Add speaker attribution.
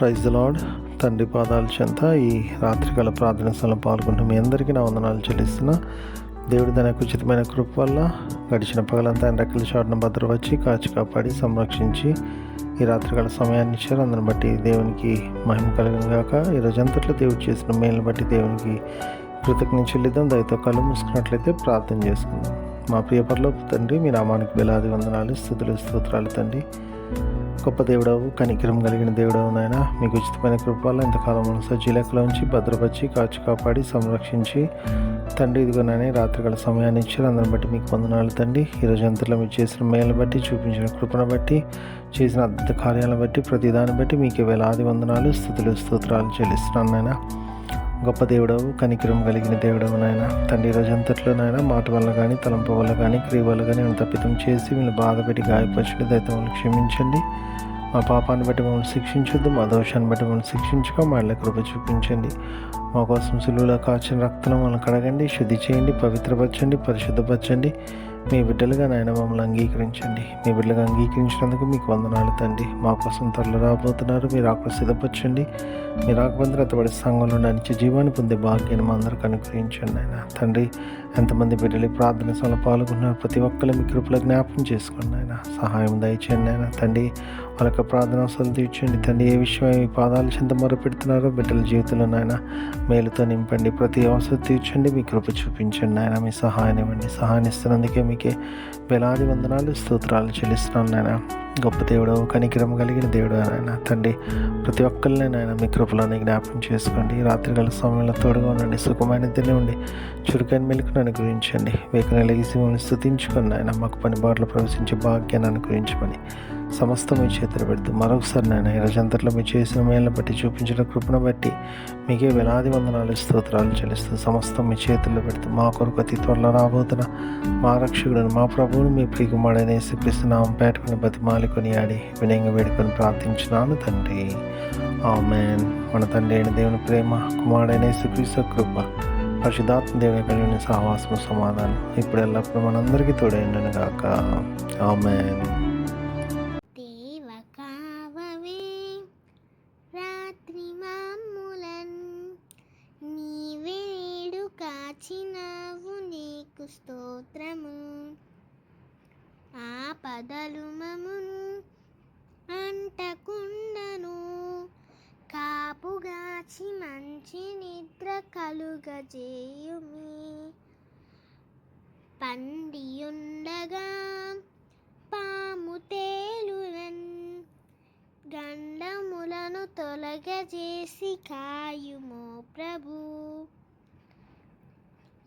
Speaker 1: Praise the తండ్రి పాదాలు చెంత ఈ రాత్రికాల ప్రార్థన స్థలంలో పాల్గొంటున్న మీ అందరికీ నా వందనాలు చెల్లిస్తున్నా. దేవుడి తన ఉచితమైన కృప వల్ల గడిచిన పగలంతా ఆయన రెక్కల చాటున భద్రపరిచి కాచి కాపాడి సంరక్షించి ఈ రాత్రికాల సమయాన్ని ఇచ్చారు. అందరిని బట్టి దేవునికి మహిమ కలిగిన గాక. ఈ దేవుడు చేసిన మేలుని బట్టి దేవునికి కృతజ్ఞ చెల్లిద్దాం. దయతో కళ్ళు మూసుకున్నట్లయితే ప్రార్థన చేసుకుందాం. మా ప్రియపరలోపు తండ్రి మీ నామానికి వేలాది వందనాలు స్థుతులు స్తోత్రాలు తండ్రి. గొప్ప దేవుడవు కనికరం కలిగిన దేవుడవు నాయన. మీకు ఉచితమైన కృపాలు ఇంతకాలం మన ఉంచి భద్రపరిచి కాచి కాపాడి సంరక్షించి. తండ్రి ఇదిగోనని రాత్రికాల సమయాన్ని ఇచ్చారు. అందరిని బట్టి మీకు వందనాలు తండ్రి. ఈరోజు అంతలో మీరు చేసిన మేలు బట్టి చూపించిన కృపను బట్టి చేసిన అద్భుత కార్యాలను బట్టి ప్రతిదాన్ని బట్టి మీకు వేలాది వందనాలు స్థుతులు స్తోత్రాలు చెల్లిస్తున్నాను నాయన. గొప్ప దేవుడవు కనికరం కలిగిన దేవుడవు నాయన. తండ్రి రోజంతట్లో నాయన మాట వల్ల కానీ తలంపు వల్ల కానీ క్రియ వల్ల కానీ తప్పితం చేసి వీళ్ళు బాధపెట్టి గాయపరచుడు దైతములు క్షమించండి. మా పాపాన్ని బట్టి మమ్మల్ని శిక్షించొద్దు మా దోషాన్ని బట్టి మమ్మల్ని శిక్షించుకో మా ఇళ్ళ కృప చూపించండి. మా కోసం సులువులో కాచిన రక్తం మమ్మల్ని కడగండి శుద్ధి చేయండి పవిత్రపరచండి పరిశుద్ధపరచండి. మీ బిడ్డలుగా నాయన మమ్మల్ని అంగీకరించండి. మీ బిడ్డలుగా అంగీకరించినందుకు మీకు వందనాలు తండ్రి. మా కోసం త్వరలో రాబోతున్నారు. మీరు ఆకులు సిద్ధపరచండి. మీరు ఆకుబంధరతబడి సంఘంలో నడిచి జీవాన్ని పొందే భాగ్యాన్ని మా అందరికి అనుగ్రహించండి ఆయన తండ్రి ఎంతమంది బిడ్డలు ప్రార్థన సభలో పాల్గొన్నారు ప్రతి ఒక్కరు మీ కృపలో జ్ఞాపకం చేసుకోండి ఆయన సహాయం దయచేయండి ఆయన తండ్రి వాళ్ళ యొక్క ప్రార్థన అవసరం తీర్చండి. తండ్రి ఏ విషయం మీ పాదాలు చెంత మొరపెడుతున్నారో బిడ్డల జీవితంలో నాయన మేలుతో నింపండి. ప్రతి అవసరం తీర్చండి. మీ కృప చూపించండి ఆయన మీ సహాయం ఇవ్వండి. సహాయం ఇస్తున్నందుకే నీకే వేలాది వందనాలు స్తోత్రాలు చెల్లిస్తున్నాను నాయన. గొప్ప దేవుడు కనికిరం కలిగిన దేవుడు నాయన. తండ్రి ప్రతి ఒక్కరిని నాయన మీ కృపలోని జ్ఞాపకం చేసుకోండి. రాత్రికాల సమయంలో తోడుగా ఉండండి సుఖమైన ఉండి చురుకైన మెలుకును అనుగ్రహించండి. వేకన లెగిసి మిమ్మల్ని స్థుతించుకొని నాయన మాకు పని బాటలు ప్రవేశించే భాగ్యాన్ని అనుగ్రహించమని సమస్తం మీ చేతులు పెడుతూ మరొకసారి నేను ఈ మీ చేసిన మేలను బట్టి చూపించిన కృపను బట్టి మీకే వేలాది వందనాలు స్తోత్రాలు చెల్లిస్తూ సమస్తం మీ చేతుల్లో పెడుతూ మా కొరకు అతి త్వరలో రాబోతున్న మా రక్షకుడు మా ప్రభువును మీ ప్రియకుమారుడైన యేసుక్రీస్తు నామం పేటకుని బతిమాలి కొని ఆడి వినయంగా వేడుకొని ప్రార్థించినాను తండ్రి. ఆమెన్. మన తండ్రి అయిన దేవుని ప్రేమ కుమారుడైన యేసుక్రీస్తు కృప పరిశుధాత్మ దేవుని కలిగిన సహవాసము సమాధానం ఇప్పుడు ఎల్లప్పుడూ మనందరికీ తోడైండను గాక ఆమెన్.
Speaker 2: నీకు స్తోత్రము ఆ పదలు మమును అంటకుండను. కాపుగాచి మంచి నిద్ర కలుగజేయుమి. పండియుండగా పాము తేలువన్. గండములను తొలగజేసి కాయుమో ప్రభు.